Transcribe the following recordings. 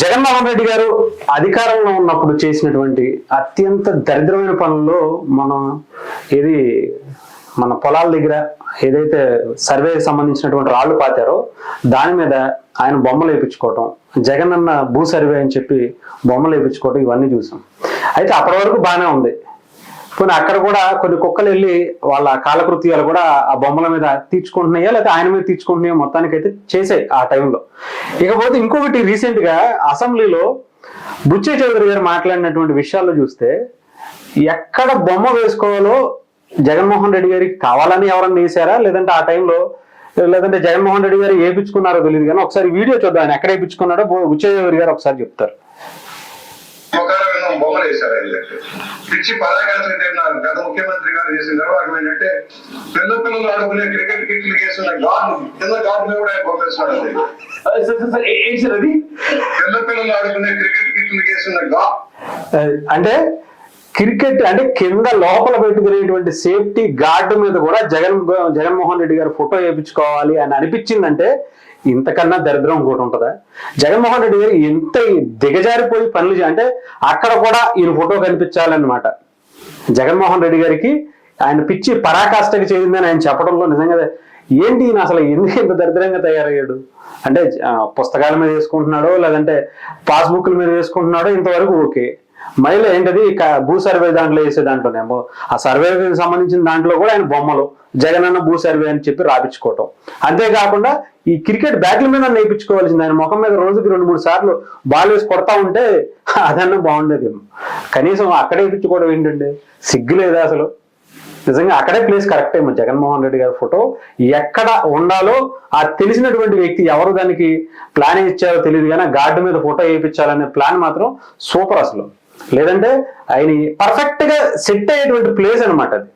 జగన్మోహన్ రెడ్డి గారు అధికారంలో ఉన్నప్పుడు చేసినటువంటి అత్యంత దరిద్రమైన పనుల్లో మనం ఇది మన పొలాల దగ్గర ఏదైతే సర్వేకి సంబంధించినటువంటి రాళ్ళు పాతారో దాని మీద ఆయన బొమ్మలు వేయించుకోవటం జగన్ అన్న భూ సర్వే అని చెప్పి బొమ్మలు వేయించుకోవటం ఇవన్నీ చూసాం. అయితే అప్పటి వరకు బాగానే ఉంది. పోనీ అక్కడ కూడా కొన్ని కుక్కలు వెళ్ళి వాళ్ళ కాలకృత్యాలు కూడా ఆ బొమ్మల మీద తీర్చుకుంటున్నాయా లేదా ఆయన మీద తీర్చుకుంటున్నాయో మొత్తానికి అయితే చేసాయి ఆ టైంలో. ఇకపోతే ఇంకొకటి రీసెంట్గా అసెంబ్లీలో బుచ్చే చౌదరి గారు మాట్లాడినటువంటి విషయాల్లో చూస్తే ఎక్కడ బొమ్మ వేసుకోవాలో జగన్మోహన్ రెడ్డి గారికి కావాలని ఎవరన్నా వేశారా? లేదంటే ఆ టైంలో లేదంటే జగన్మోహన్ రెడ్డి గారు ఏపించుకున్నారో తెలియదు కానీ ఒకసారి వీడియో చూద్దాం ఆయన ఎక్కడ వేయించుకున్నాడో బుచ్చే చౌదరి గారు ఒకసారి చెప్తారు. ముఖాలను బొమ్మలు వేశారు ఆయన పిచ్చి పరాకాశ గత ముఖ్యమంత్రి గారు చేసిన నిర్వాహకం ఏంటంటే పిల్ల పిల్లలు ఆడుకునే క్రికెట్ కిట్లు వేసిన గార్డు కింద గార్డు కూడా ఆయన బొమ్మ వేస్తున్నాడు అంతే. సార్ సార్ సార్ ఏ- ఏంటి సార్ అది? పిల్ల పిల్లలు ఆడుకునే క్రికెట్ కిట్లు వేసిన గా అంటే క్రికెట్ అంటే కింద లోపల పెట్టుకునేటువంటి సేఫ్టీ గార్డు మీద కూడా జగన్ జగన్మోహన్ రెడ్డి గారు ఫోటో వేయించుకోవాలి అని అనిపించిందంటే ఇంతకన్నా దరిద్రం ఇంకోటి ఉంటుందా? జగన్మోహన్ రెడ్డి గారు ఎంత దిగజారిపోయి పనులు అంటే అక్కడ కూడా ఈయన ఫోటో కనిపించాలన్నమాట. జగన్మోహన్ రెడ్డి గారికి ఆయన పిచ్చి పరాకాష్ఠకి చేరిందని ఆయన చెప్పడంలో నిజంగా ఏంటి ఈయన అసలు ఎందుకు ఇంత దరిద్రంగా తయారయ్యాడు? అంటే పుస్తకాల మీద వేసుకుంటున్నాడో లేదంటే పాస్బుక్ల మీద వేసుకుంటున్నాడో ఇంతవరకు ఓకే. మహిళ ఏంటది? భూ సర్వే దాంట్లో వేసే దాంట్లోనేమో ఆ సర్వేకి సంబంధించిన దాంట్లో కూడా ఆయన బొమ్మలు జగనన్న భూ సర్వే అని చెప్పి రాపించుకోవటం. అంతేకాకుండా ఈ క్రికెట్ బ్యాట్ల మీద నేర్పించుకోవాల్సింది ఆయన ముఖం మీద రోజుకి రెండు మూడు సార్లు బాల్ వేసి కొడతా ఉంటే అదన్నా బాగుండేదేమో కనీసం అక్కడే వేయించుకోవడం ఏంటంటే సిగ్గు లేదా అసలు. నిజంగా అక్కడే ప్లేస్ కరెక్ట్. ఏమో జగన్మోహన్ రెడ్డి గారి ఫోటో ఎక్కడ ఉండాలో ఆ తెలిసినటువంటి వ్యక్తి ఎవరు దానికి ప్లాన్ ఇచ్చారో తెలియదు కానీ గార్డు మీద ఫోటో వేయించాలనే ప్లాన్ మాత్రం సూపర్ అసలు. లేదంటే ఆయన పర్ఫెక్ట్గా సెట్ అయ్యేటువంటి ప్లేస్ అన్నమాట అది.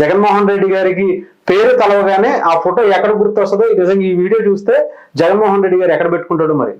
జగన్మోహన్ రెడ్డి గారికి పేరు తలవగానే ఆ ఫోటో ఎక్కడ గుర్తొస్తుందో నిజంగా ఈ వీడియో చూస్తే జగన్మోహన్ రెడ్డి గారు ఎక్కడ పెట్టుకుంటాడు మరి.